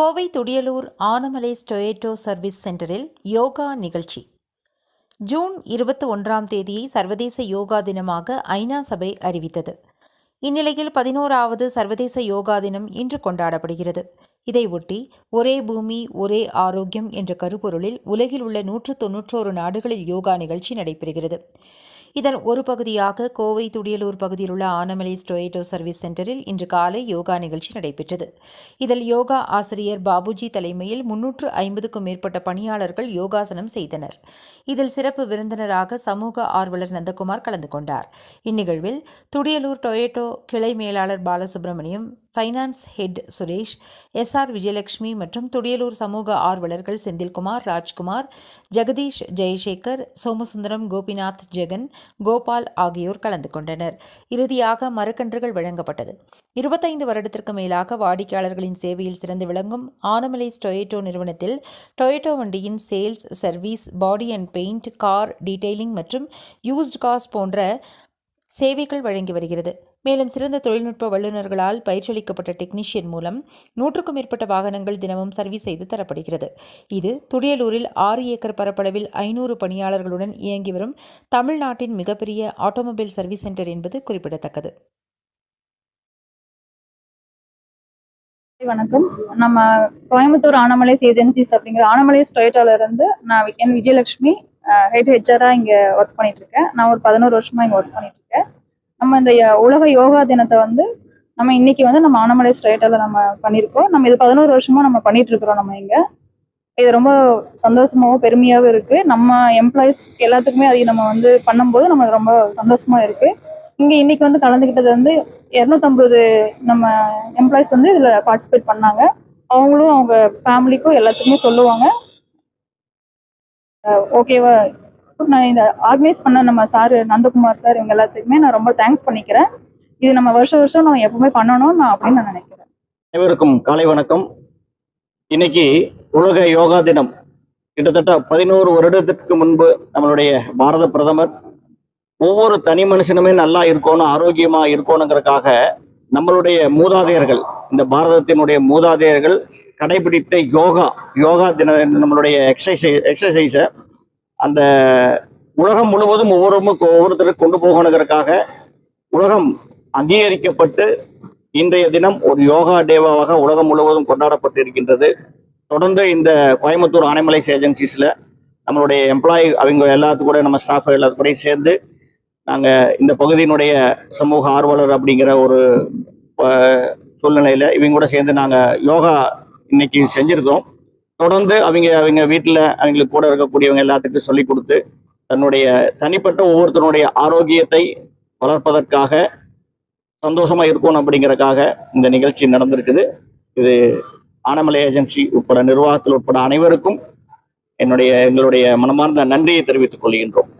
Kovai Thudiyalur Anamalai Toyota service சென்டரில் யோகா நிகழ்ச்சி. June இருபத்தி ஒன்றாம் தேதியை சர்வதேச யோகா தினமாக ஐநா சபை அறிவித்தது. இந்நிலையில் பதினோராவது சர்வதேச யோகா தினம் இன்று கொண்டாடப்படுகிறது. இதையொட்டி ஒரே பூமி ஒரே ஆரோக்கியம் என்ற கருப்பொருளில் உலகில் உள்ள நூற்று தொன்னூற்றோரு நாடுகளில் யோகா நிகழ்ச்சி நடைபெறுகிறது. இதன் ஒரு பகுதியாக கோவை துடியலூர் பகுதியில் உள்ள ஆனமலை ஸ்டோயேட்டோ சர்வீஸ் சென்டரில் இன்று காலை யோகா நிகழ்ச்சி நடைபெற்றது. இதில் யோகா ஆசிரியர் பாபுஜி தலைமையில் முன்னூற்று ஐம்பதுக்கும் மேற்பட்ட பணியாளர்கள் யோகாசனம் செய்தனர். இதில் சிறப்பு விருந்தினராக சமூக ஆர்வலர் நந்தகுமார் கலந்து கொண்டார். இந்நிகழ்வில் துடியலூர் டொயேட்டோ கிளை மேலாளர் Balasubramaniam finance head Suresh S. R Vijayalakshmi மற்றும் துடியலூர் சமூக ஆர்வலர்கள் செந்தில்குமார் ராஜ்குமார் ஜெகதீஷ் ஜெயசேகர் சோமசுந்தரம் கோபிநாத் ஜெகன் கோபால் ஆகியோர் கலந்து கொண்டனர். இறுதியாக மரக்கன்றுகள் வழங்கப்பட்டது. இருபத்தைந்து வருடத்திற்கு மேலாக வாடிக்கையாளர்களின் சேவையில் சிறந்து விளங்கும் ஆனமலை டொயேட்டோ நிறுவனத்தில் டொயேட்டோ வண்டியின் sales service body and paint car detailing மற்றும் யூஸ்ட் கார்ஸ் போன்ற சேவைகள் வழங்கி வருகிறது. மேலும் சிறந்த தொழில்நுட்ப வல்லுநர்களால் பயிற்சியளிக்கப்பட்ட டெக்னீஷியன் மூலம் நூற்றுக்கும் மேற்பட்ட வாகனங்கள் தினமும் சர்வீஸ் செய்து தரப்படுகிறது. இது துடியலூரில் ஆறு ஏக்கர் பரப்பளவில் ஐநூறு பணியாளர்களுடன் இயங்கி வரும் தமிழ்நாட்டின் மிகப்பெரிய ஆட்டோமொபைல் சர்வீஸ் சென்டர் என்பது குறிப்பிடத்தக்கது. வணக்கம். நம்ம கோயம்புத்தூர் ஆனமலைஸ் ஏஜென்சிஸ் அப்படிங்கிற ஆனமலைஸ் டொயோட்டால இருந்து நான் என் விஜயலட்சுமி ஹெட் ஹெச்ஆரா இங்க ஒர்க் பண்ணிட்டு இருக்கேன். நான் ஒரு பதினோரு வருஷமா இங்க ஒர்க் பண்ணிட்டு இருக்கேன் நம்ம இந்த உலக யோகா தினத்தை வந்து நம்ம இன்னைக்கு வந்து நம்ம ஆனமலை ஸ்டேட்டில் நம்ம பண்ணியிருக்கோம் நம்ம இது பதினோரு வருஷமா நம்ம பண்ணிட்டு இருக்கிறோம் நம்ம இங்க. இது ரொம்ப சந்தோஷமாகவும் பெருமையாகவும் இருக்கு. நம்ம எம்ப்ளாயிஸ் எல்லாத்துக்குமே அதை நம்ம வந்து பண்ணும்போது நம்ம ரொம்ப சந்தோஷமா இருக்கு. இங்க இன்னைக்கு வந்து கலந்துக்கிட்டது வந்து இரநூத்தம்பது நம்ம எம்ப்ளாயிஸ் வந்து இதில் பார்ட்டிசிபேட் பண்ணாங்க. அவங்களும் அவங்க ஃபேமிலிக்கும் எல்லாத்துக்குமே சொல்லுவாங்க. ஓகேவா நான் இந்த ஆர்கனைஸ் பண்ண நம்ம சார் நந்தகுமார் சார் இவங்க எல்லாத்துக்குமே நான் ரொம்ப தேங்க்ஸ் பண்ணிக்கிறேன். இது நம்ம வருஷம் வருஷம் நம்ம எப்பவுமே பண்ணணும் நான் அப்படின்னு நான் நினைக்கிறேன். அனைவருக்கும் காலை வணக்கம். இன்னைக்கு உலக யோகா தினம். கிட்டத்தட்ட பதினோரு வருடத்திற்கு முன்பு நம்மளுடைய பாரத பிரதமர் ஒவ்வொரு தனி மனுஷனுமே நல்லா இருக்கணும் ஆரோக்கியமா இருக்கணுங்கிறதுக்காக நம்மளுடைய மூதாதையர்கள் இந்த பாரதத்தினுடைய மூதாதையர்கள் கடைபிடித்த யோகா யோகா தின நம்மளுடைய எக்ஸசைஸ் எக்ஸசைஸை அந்த உலகம் முழுவதும் ஒவ்வொரு ஒவ்வொருத்தருக்கு கொண்டு போகணுங்கிறதுக்காக உலகம் அங்கீகரிக்கப்பட்டு இன்றைய தினம் ஒரு யோகா டேவாக உலகம் முழுவதும் கொண்டாடப்பட்டு இருக்கின்றது தொடர்ந்து இந்த கோயம்புத்தூர் ஆனைமலை ஏஜென்சிஸில் நம்மளுடைய எம்ப்ளாயி அவங்க எல்லாத்து கூட நம்ம ஸ்டாஃப் எல்லாத்து கூடயும் சேர்ந்து நாங்கள் இந்த பகுதியினுடைய சமூக ஆர்வலர் அப்படிங்கிற ஒரு சூழ்நிலையில் இவங்க கூட சேர்ந்து நாங்கள் யோகா இன்னைக்கு செஞ்சுருக்கிறோம் தொடர்ந்து அவங்க அவங்க வீட்டில் அவங்களுக்கு கூட இருக்கக்கூடியவங்க எல்லாத்துக்கும் சொல்லி கொடுத்து தன்னுடைய தனிப்பட்ட ஒவ்வொருத்தருடைய ஆரோக்கியத்தை வளர்ப்பதற்காக சந்தோஷமா இருக்கணும் அப்படிங்கிறக்காக இந்த நிகழ்ச்சி நடந்திருக்குது. இது ஆனமலை ஏஜென்சி உட்பட நிர்வாகத்தில் உட்பட அனைவருக்கும் என்னுடைய எங்களுடைய மனமார்ந்த நன்றியை தெரிவித்துக் கொள்கின்றோம்.